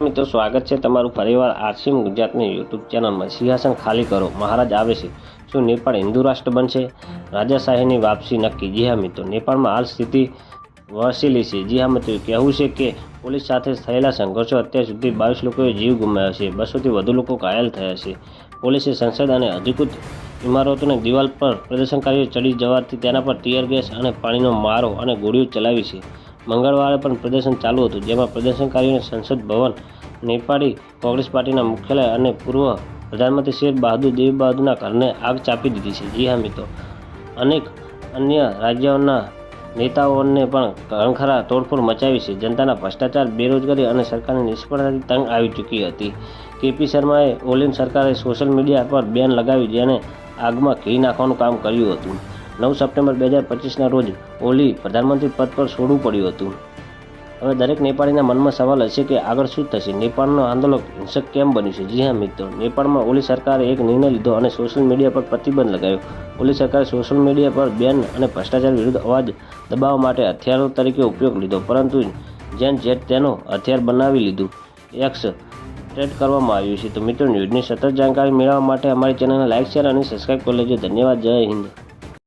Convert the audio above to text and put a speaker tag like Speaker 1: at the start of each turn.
Speaker 1: મિત્રો, સ્વાગત છે તમારું ફરીવાર આરસીમ ગુજરાતની યુટ્યુબ ચેનલમાં. સિંહાસન ખાલી કરો. મહારાજ આવે છે. શું નેપાળ હિન્દુ રાષ્ટ્ર બનશે? રાજાશાહીની વાપસી નક્કી. જી હા મિત્રો, નેપાળમાં હાલ સ્થિતિ વસેલી છે. જી હા મિત્રો, કહેવું છે કે પોલીસ સાથે થયેલા સંઘર્ષો અત્યાર સુધી બાવીસ લોકોએ જીવ ગુમાવ્યા છે. બસોથી વધુ લોકો ઘાયલ થયા છે. પોલીસે સંસદ અને અધિકૃત ઇમારતોની દિવાલ પર પ્રદર્શનકારીઓ ચડી જવાથી તેના પર ટીયર ગેસ અને પાણીનો મારો અને ગોળીઓ ચલાવી છે. મંગળવારે પણ પ્રદર્શન ચાલુ હતું, જેમાં પ્રદર્શનકારીઓને સંસદ ભવન, નેપાળી કોંગ્રેસ પાર્ટીના મુખ્યાલય અને પૂર્વ પ્રધાનમંત્રી શેર બહાદુર, દેવ બહાદુરના ઘરને આગ ચાપી દીધી છે. જી હા મિત્રો, અનેક અન્ય રાજ્યોના નેતાઓને પણ ઘણખરા તોડફોડ મચાવી છે. જનતાના ભ્રષ્ટાચાર, બેરોજગારી અને સરકારની નિષ્ફળતાથી તંગ આવી ચૂકી હતી. કેપી શર્માએ ઓલિન સરકારે સોશિયલ મીડિયા પર બેન લગાવી, જેને આગમાં ઘી નાખવાનું કામ કર્યું હતું. નવ સપ્ટેમ્બર બે હજાર પચીસના રોજ ઓલી પ્રધાનમંત્રી પદ પર છોડવું પડ્યું હતું. હવે દરેક નેપાળીના મનમાં સવાલ હશે કે આગળ શું થશે? નેપાળનો આંદોલન હિંસક કેમ બન્યું છે? જી હા, મિત્રો. નેપાળમાં ઓલી સરકારે એક નિર્ણય લીધો અને સોશિયલ મીડિયા પર પ્રતિબંધ લગાવ્યો. ઓલી સરકારે સોશિયલ મીડિયા પર બેન અને ભ્રષ્ટાચાર વિરુદ્ધ અવાજ દબાવવા માટે હથિયારો તરીકે ઉપયોગ લીધો, પરંતુ જેન જેટ તેનો હથિયાર બનાવી લીધું. એક્સ ટ્રેડ કરવામાં આવ્યું છે. તો મિત્રો, ન્યૂઝની સતત જાણકારી મેળવવા માટે અમારી ચેનલને લાઇક શેર અને સબસ્ક્રાઈબ કરી લેજો. ધન્યવાદ. જય હિન્દ.